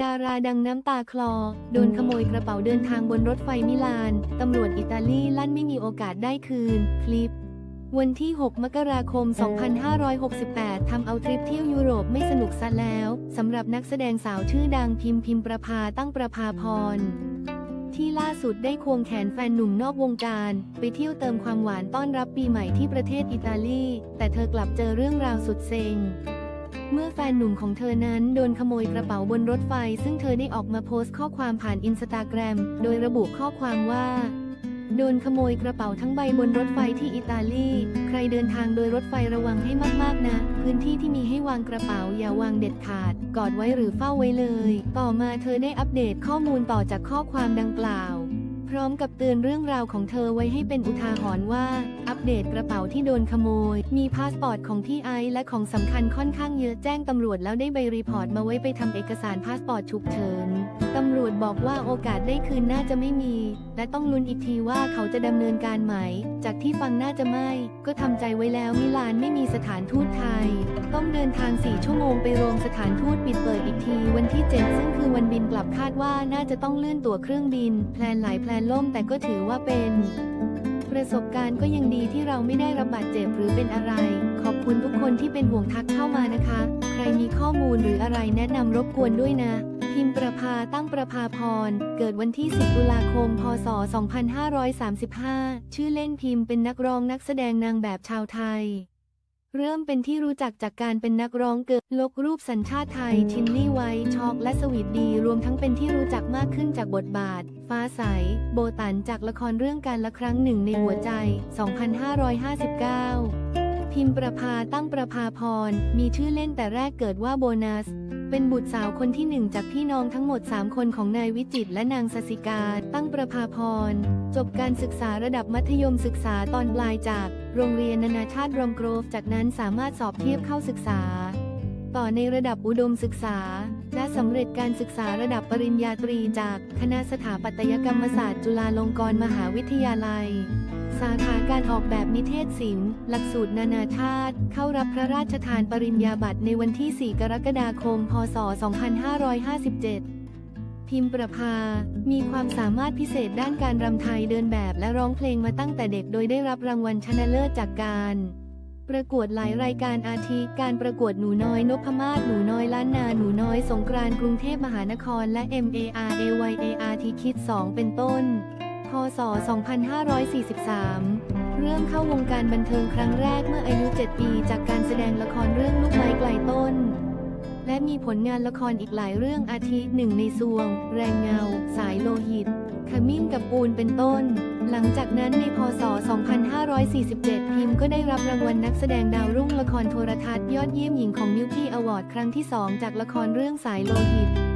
ดาราดังน้ำตาคลอ โดนขโมยกระเป๋าเดินทางบนรถไฟมิลาน ตำรวจอิตาลีลั่นไม่มีโอกาสได้คืน คลิป วันที่ 6 มกราคม 2568 ทำเอาทริปเที่ยวยุโรปไม่สนุกซะแล้ว สำหรับนักแสดงสาวชื่อดังพิมพ์พิมประภาตั้งประภาพร ที่ล่าสุดได้ควงแขนแฟนหนุ่มนอกวงการ ไปเที่ยวเติมความหวานต้อนรับปีใหม่ที่ประเทศอิตาลี แต่เธอกลับเจอเรื่องราวสุดเซ็ง เมื่อแฟนหนุ่มของเธอนั้นโดนขโมยกระเป๋าบนรถไฟ ซึ่งเธอได้ออกมาโพสต์ข้อความผ่านอินสตาแกรมโดยระบุข้อความว่า โดนขโมยกระเป๋าทั้งใบบนรถไฟที่อิตาลี ใครเดินทางโดยรถไฟระวังให้มากๆนะ พื้นที่ที่มีให้วางกระเป๋าอย่าวางเด็ดขาด กอดไว้หรือเฝ้าไว้เลย ต่อมาเธอได้อัปเดตข้อมูลต่อจากข้อความดังกล่าว ร้อมกับเตือนเรื่องราวของเธอไว้ให้เป็นอุทาหรณ์ว่า อัปเดตกระเป๋าที่โดนขโมย มีพาสปอร์ตของพี่ไอซ์และของสำคัญค่อนข้างเยอะแจ้งตำรวจแล้วได้ใบรีพอร์ตมาไว้ไปทำเอกสารพาสปอร์ตฉุกเฉิน วจบอกว่าโอกาสได้คืนน่าจะไม่มี และต้องลุ้นอีกทีว่าเขาจะดำเนินการไหม จากที่ฟังน่าจะไม่ ก็ทำใจไว้แล้วมิลานไม่มีสถานทูตไทย ต้องเดินทาง 4 ชั่วโมงไปโรงสถานทูตปิดเปิดอีกทีวันที่ 7 ซึ่งคือวันบินกลับคาดว่าน่าจะต้องเลื่อนตั๋วเครื่องบิน แพลนหลายแพลนล่มแต่ก็ถือว่าเป็นประสบการณ์ก็ยังดีที่เราไม่ได้รับบาดเจ็บหรือเป็นอะไร ขอบคุณทุกคนที่เป็นห่วงทักเข้ามานะคะ ใครมีข้อมูลหรืออะไรแนะนำรบกวนด้วยนะ พิมพ์ประภาตั้งประภาพร เกิดวันที่ 10 ตุลาคม พศ 2535 ชื่อเล่นพิมพ์เป็นนักร้องนักแสดงนางแบบชาวไทย เริ่มเป็นที่รู้จักจากการเป็นนักร้องเกิดลกรูปสัญชาติไทย ชินลี่ไวท์ช็อกและสวีทดี รวมทั้งเป็นที่รู้จักมากขึ้นจากบทบาท ฟ้าใส โบตันจากละครเรื่องการละครั้งหนึ่งในหัวใจ 2559พิมพ์ประภาตั้งประภาพร มีชื่อเล่นแต่แรกเกิดว่าโบนัส เป็นบุตรสาวคนที่หนึ่งจากพี่น้องทั้งหมด 3 คนของนายวิจิตและนางสสิกา ตั้งประภาพร จบการศึกษาระดับมัธยมศึกษาตอนปลายจาก โรงเรียนนานาชาติรอมโกรฟ จากนั้นสามารถสอบเทียบเข้าศึกษา ต่อในระดับอุดมศึกษา และสำเร็จการศึกษาระดับปริญญาตรีจาก คณะสถาปัตยกรรมศาสตร์จุฬาลงกรณ์มหาวิทยาลัย สาขาการออกแบบนิเทศศิลป์ หลักสูตรนานาชาติ เข้ารับพระราชทานปริญญาบัตรในวันที่ 4 กรกฎาคม พศ 2557พิมพ์ประภา มีความสามารถพิเศษด้านการรำไทยเดินแบบและร้องเพลงมาตั้งแต่เด็กโดยได้รับรางวัลชนะเลิศจากการ ประกวดหลายรายการอาทิการประกวดหนูน้อยนพมาศหนูน้อยล้านนาหนูน้อยสงกรานต์กรุงเทพมหานครและ MARAYART คิด 2 เป็นต้น พศ 2543 เริ่มเข้าวงการบันเทิงครั้งแรกเมื่ออายุ 7 ปี จากการแสดงละครเรื่องลูกไม้ไกลต้น และมีผลงานละครอีกหลายเรื่องอาทิหนึ่งในซวง แรงเงา สายโลหิต ขมิ้นกับปูนเป็นต้น หลังจากนั้นในพศ 2547 พิมพ์ก็ได้รับรางวัลนักแสดงดาวรุ่งละครโทรทัศน์ยอดเยี่ยมหญิงของมิวกี้อวอร์ดครั้งที่ 2 จากละครเรื่องสายโลหิต